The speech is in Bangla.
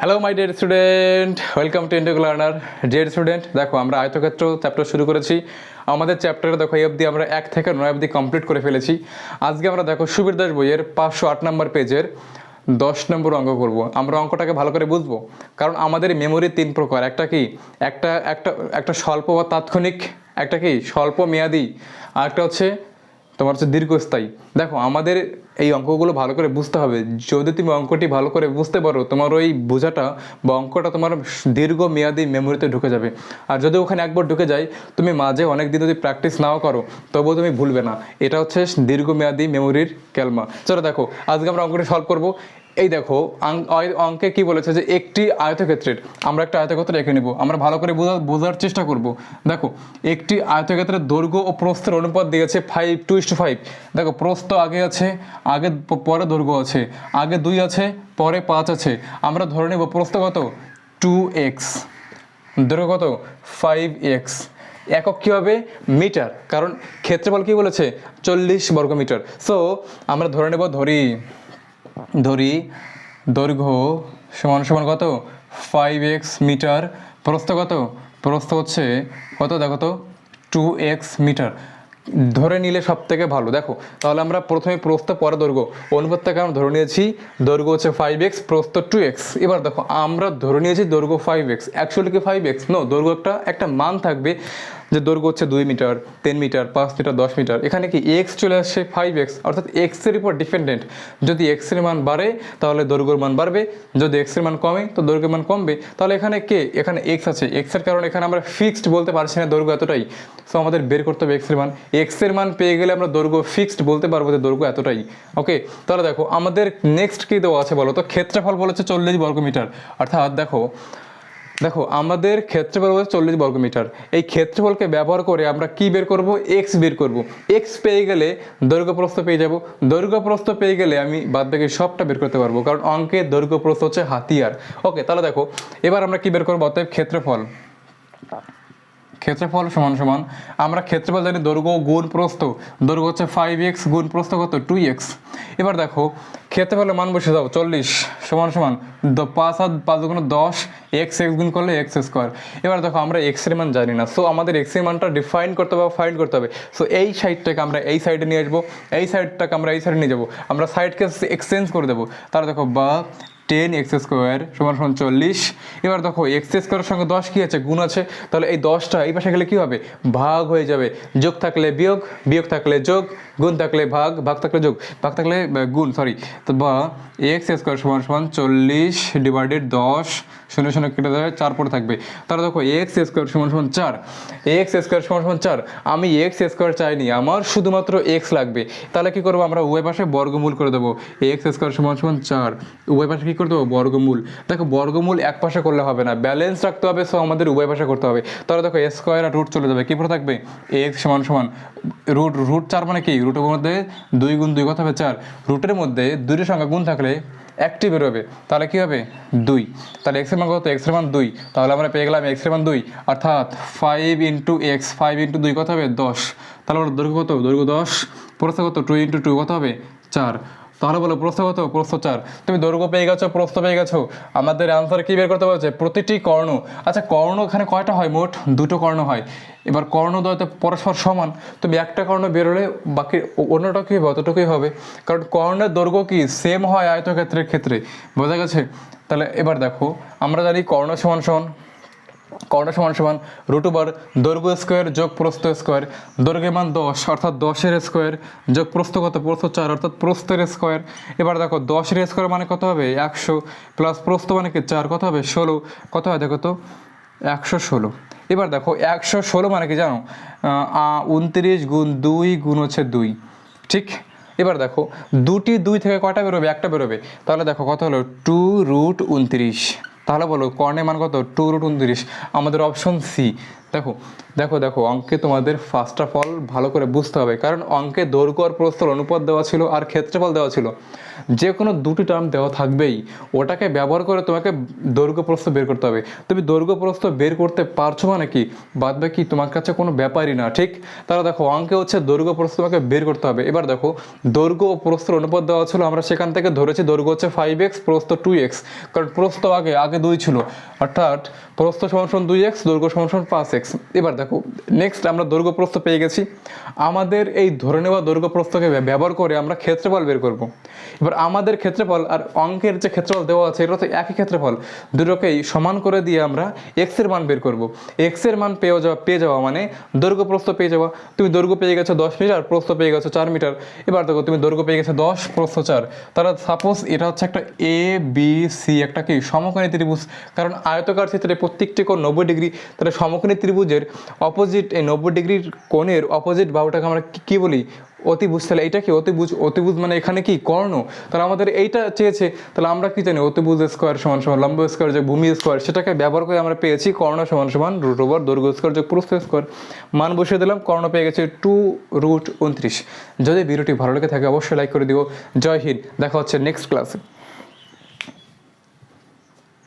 Hello my dear student welcome to India learner dear student দেখো, আমরা আয়তক্ষেত্র চ্যাপ্টার শুরু করেছি। আমাদের চ্যাপ্টারে দেখো, এই অবধি আমরা এক থেকে নয় অবধি কমপ্লিট করে ফেলেছি। আজকে আমরা দেখো সুবীর দাস বইয়ের পাঁচশো আট নম্বর পেজের দশ নম্বর অঙ্ক করব। আমরা অঙ্কটাকে ভালো করে বুঝব। কারণ আমাদের মেমোরি তিন প্রকার। একটা কি? একটা একটা একটা স্বল্প বা তাৎক্ষণিক, একটা কি? স্বল্প মেয়াদি। আর একটা হচ্ছে, তোমার হচ্ছে দীর্ঘস্থায়ী। দেখো, আমাদের এই অঙ্কগুলো ভালো করে বুঝতে হবে। যদি তুমি অঙ্কটি ভালো করে বুঝতে পারো, তোমার ওই বোঝাটা বা অঙ্কটা তোমার দীর্ঘ মেয়াদি মেমোরিতে ঢুকে যাবে। আর যদি ওখানে একবার ঢুকে যায়, তুমি মাঝে অনেক দিন যদি প্র্যাকটিস নাও করো, তবুও তুমি ভুলবে না। এটা হচ্ছে দীর্ঘমেয়াদী মেমোরির ক্যালমা চলো দেখো, আজকে আমরা অঙ্কটি সলভ করব। এই দেখো অঙ্কে কি বলেছে যে একটি আয়তক্ষেত্রের, আমরা একটা আয়তক্ষেত্র রেখে নেব। আমরা ভালো করে বোঝা- বোঝার চেষ্টা করব। দেখো, একটি আয়তক্ষেত্রের দৈর্ঘ্য ও প্রস্থের অনুপাত দিয়েছে five two is to five দেখো, প্রস্থ আগে আছে আগে পরে দৈর্ঘ্য আছে, আগে দুই আছে, পরে পাঁচ আছে। আমরা ধরে নেব প্রস্থ কত? টু এক্স দৈর্ঘ্য কত? ফাইভ এক্স একক কী হবে? মিটার। কারণ ক্ষেত্রফল কী বলেছে? চল্লিশ বর্গ মিটার। সো আমরা ধরে নেব ধরি ধরি দৈর্ঘ্য সমান সমান কত? Five x metre. প্রস্থ কত? প্রস্থ হচ্ছে কত? দেখো তো টু এক্স মিটার। ধরে নিলে সব থেকে ভালো। দেখো, তাহলে আমরা প্রথমে প্রস্থ, পরে দৈর্ঘ্য। অনুপাতটাকে আমরা ধরে নিয়েছি, দৈর্ঘ্য হচ্ছে ফাইভ এক্স প্রস্থ টু এক্স এবার দেখো, আমরা ধরে নিয়েছি দৈর্ঘ্য ফাইভ এক্স অ্যাকচুয়ালি কি ফাইভ এক্স নো দৈর্ঘ্য একটা একটা মান থাকবে। যে দৈর্ঘ্য হচ্ছে দুই মিটার, তিন মিটার, পাঁচ মিটার, দশ মিটার, এখানে কি এক্স চলে আসছে ফাইভ এক্স অর্থাৎ এক্সের উপর ডিপেন্ডেন্ট যদি এক্সের মান বাড়ে, তাহলে দৈর্ঘ্যের মান বাড়বে। যদি এক্সের মান কমে, তো দৈর্ঘ্যের মান কমবে। তাহলে এখানে কে? এখানে এক্স আছে। এক্সের কারণে এখানে আমরা ফিক্সড বলতে পারছি না দৈর্ঘ্য এতটাই। সো আমাদের বের করতে হবে এক্সের মান। এক্সের মান পেয়ে গেলে আমরা দৈর্ঘ্য ফিক্সড বলতে পারব যে দৈর্ঘ্য এতটাই। ওকে তাহলে দেখো, আমাদের নেক্সট কী দেওয়া আছে বলো তো? ক্ষেত্রফল বলেছে চল্লিশ বর্গমিটার। অর্থাৎ দেখো দেখো, আমাদের ক্ষেত্রফল হচ্ছে চল্লিশ বর্গমিটার এই ক্ষেত্রফলকে ব্যবহার করে আমরা কি বের করব? এক্স বের করব। এক্স পেয়ে গেলে দৈর্ঘ্যপ্রস্থ পেয়ে যাব। দৈর্ঘ্যপ্রস্থ পেয়ে গেলে আমি বাদ বাকি সবটা বের করতে পারব, কারণ অঙ্কের দৈর্ঘ্যপ্রস্থ হচ্ছে হাতিয়ার। ওকে তাহলে দেখো, এবার আমরা কি বের করব? অতএব ক্ষেত্রফল। ক্ষেত্রফল সমান সমান, আমরা ক্ষেত্রফল জানি দৈর্ঘ্য গুণ প্রস্থ। দৈর্ঘ্য হচ্ছে ফাইভ এক্স গুণ প্রস্থ কত? টু এক্স এবার দেখো, ক্ষেত্রফলের মান বসে দাও, চল্লিশ। সমান সমান পাঁচ হাত পাঁচ গুণ দশ এক্স এক্স গুণ করলে এক্স স্কোয়ার এবার দেখো, আমরা এক্সের মান জানি না। সো আমাদের এক্সের মানটা ডিফাইন করতে হবে ফাইন করতে হবে। সো এই সাইডটাকে আমরা এই সাইডে নিয়ে আসব, এই সাইডটাকে আমরা এই সাইডে নিয়ে যাব। আমরা সাইডকে এক্সচেঞ্জ করে দেবো। তাহলে দেখো, বা টেন এক্স স্কোয়ার সমান সমান চল্লিশ। এবার দেখো, এক্স স্কোয়ারের সঙ্গে দশ কী আছে? গুণ আছে। তাহলে এই দশটা এই পাশে গেলে কী হবে? ভাগ হয়ে যাবে। যোগ থাকলে বিয়োগ বিয়োগ থাকলে যোগ। গুণ থাকলে ভাগ ভাগ থাকলে যোগ, ভাগ থাকলে গুণ সরি তো বা এক্স স্কোয়ার সমান সমান চল্লিশ ডিভাইডেড দশ, শূন্য শূন্য কেটে দেবে চার পরে থাকবে। তাহলে দেখো এক্স স্কোয়ার সমান সমান চার এক্স স্কোয়ার সমান সমান চার, আমি এক্স স্কোয়ার চাইনি, আমার শুধুমাত্র এক্স লাগবে। তাহলে কী করব আমরা, উভয় পাশে বর্গমূল করে দেবো। এক্স স্কোয়ার সমান সমান চার, উভয় পাশে কী করে দেবো? বর্গমূল। দেখো বর্গমূল এক পাশে করলে হবে না ব্যালেন্স রাখতে হবে সো আমাদের উভয় পাশে করতে হবে। তাহলে দেখো স্কোয়ার আর রুট চলে যাবে, কী পরে থাকবে? এক্স সমান সমান রুট রুট চার মানে কি? রুটের মধ্যে দুই গুণ দুই কথা হবে চার। রুটের মধ্যে দুইটি সংখ্যা গুণ থাকলে একটি বেরোবে তাহলে কী হবে? দুই। তাহলে এক্সের মান কত? এক্সের মান দুই। তাহলে আমরা পেয়ে গেলাম এক্সের মান দুই। অর্থাৎ five into x five into দুই কথা হবে? দশ। তাহলে আমরা দৈর্ঘ্য কত? দৈর্ঘ্য দশ। প্রস্থ কত? টু ইন্টু টু কত হবে? চার। তাহলে বলো প্রস্থ কত প্রস্থ চার তুমি দৈর্ঘ্য পেয়ে গেছো, প্রস্থ পেয়ে গেছো। আমাদের আনসার কি বের করতে বলছে? প্রতিটি কর্ণ। আচ্ছা কর্ণ এখানে কয়টা হয়? মোট দুটো কর্ণ হয়। এবার কর্ণ দ্বয়তে পরস্পর সমান। তুমি একটা কর্ণ বেরোলে বাকি অন্যটা কী হবে? অতটুকুই হবে। কারণ কর্ণের দৈর্ঘ্য কি? সেম হয় আয়তক্ষেত্রের ক্ষেত্রে। বোঝা গেছে? তাহলে এবার দেখো, আমরা জানি কর্ণ সমান সমান। কর্ণ সমান সমান রুট ওভার দৈর্ঘ্য স্কোয়ার যোগ প্রস্থ স্কোয়ার দৈর্ঘ্যের মান দশ, অর্থাৎ দশের স্কোয়ার যোগ প্রস্থ কত? প্রস্থ চার, অর্থাৎ প্রস্থের স্কোয়ার এবার দেখো, দশের স্কোয়ার মানে কত হবে? একশো প্লাস প্রস্থ মানে কি? চার, কত হবে? ষোলো। কত হয় দেখো তো? একশো ষোলো। এবার দেখো, একশো ষোলো মানে কি জানো? উনত্রিশ গুণ দুই গুণ হচ্ছে দুই। ঠিক? এবার দেখো, দুটি দুই থেকে কটা বেরোবে? একটা বেরোবে। তাহলে দেখো কত হলো? টু রুট উনত্রিশ। তাহলে বলো কর্ণের মান কত? টু রুট উনত্রিশ। আমাদের অপশন সি দেখো দেখো দেখো, অঙ্কে তোমাদের ফার্স্ট অফ অল ভালো করে বুঝতে হবে, কারণ অঙ্কে দৈর্ঘ্য আর প্রস্তর অনুপাত দেওয়া ছিল আর ক্ষেত্রফল দেওয়া ছিল। যে কোনো দুটি টার্ম দেওয়া থাকবেই, ওটাকে ব্যবহার করে তোমাকে দৈর্ঘ্য প্রস্থ বের করতে হবে। তুমি দৈর্ঘ্য প্রস্থ বের করতে পারছ মানে কি? বাদ বাকি তোমার কাছে কোনো ব্যাপারই না, ঠিক? তাহলে দেখো, অঙ্কে হচ্ছে দৈর্ঘ্য প্রস্থ তোমাকে বের করতে হবে। এবার দেখো, দৈর্ঘ্য ও প্রস্থর অনুপাত দেওয়া ছিল, আমরা সেখান থেকে ধরেছি দৈর্ঘ্য হচ্ছে ফাইভ এক্স প্রস্থ টু এক্স কারণ প্রস্থ আগে আগে দুই ছিল। অর্থাৎ প্রস্থ সমান দুই এক্স দৈর্ঘ্য সমান পাঁচ এক্স এবার দেখো নেক্সট আমরা দৈর্ঘ্য প্রস্থ পেয়ে গেছি। আমাদের এই ধরে নেওয়া দৈর্ঘ্য প্রস্থকে ব্যবহার করে আমরা ক্ষেত্রফল বের করব। এবার আমাদের ক্ষেত্রফল আর অঙ্কের যে ক্ষেত্রফল দেওয়া আছে এটা তো একই ক্ষেত্রফল। দুটোকেই সমান করে দিয়ে আমরা এক্সের মান বের করব। এক্সের মান পেয়ে যাওয়া পেয়ে যাওয়া মানে দৈর্ঘ্য প্রস্থ পেয়ে যাওয়া। তুমি দৈর্ঘ্য পেয়ে গেছো দশ মিটার প্রস্থ পেয়ে গেছো চার মিটার। এবার দেখো, তুমি দৈর্ঘ্য পেয়ে গেছো দশ, প্রস্থ চার। তারা সাপোজ এটা হচ্ছে একটা এ বি সি একটা কি? সমকোণী ত্রিভুজ। কারণ আয়তকার ক্ষেত্রে প্রত্যেকটি কোণ নব্বই ডিগ্রি, তাহলে সমকোণী ত্রিভুজের অপোজিট এই নব্বই ডিগ্রির কোণের অপোজিট বাহুটাকে আমরা কি- বলি? অতিভুজ। তাহলে এইটা কি অতিভুজ? অতিভুজ মানে এখানে কি? কর্ণ। তাহলে আমাদের এইটা চেয়েছে, তাহলে আমরা কি জানি? অতিভুজ স্কোয়ার সমান সমান, লম্ব স্কোয়ার যোগ ভূমি স্কোয়ার সেটাকে ব্যবহার করে আমরা পেয়েছি কর্ণ সমান সমান রুট ওভার দৈর্ঘ্য স্কোয়ার যোগ প্রস্থ স্কোয়ার মান বসিয়ে দিলাম, কর্ণ পেয়ে গেছে টু রুট উনত্রিশ। যদি ভিডিওটি ভালো লেগে থাকে, অবশ্যই লাইক করে দিও। জয় হিন্দ। দেখা হচ্ছে নেক্সট ক্লাসে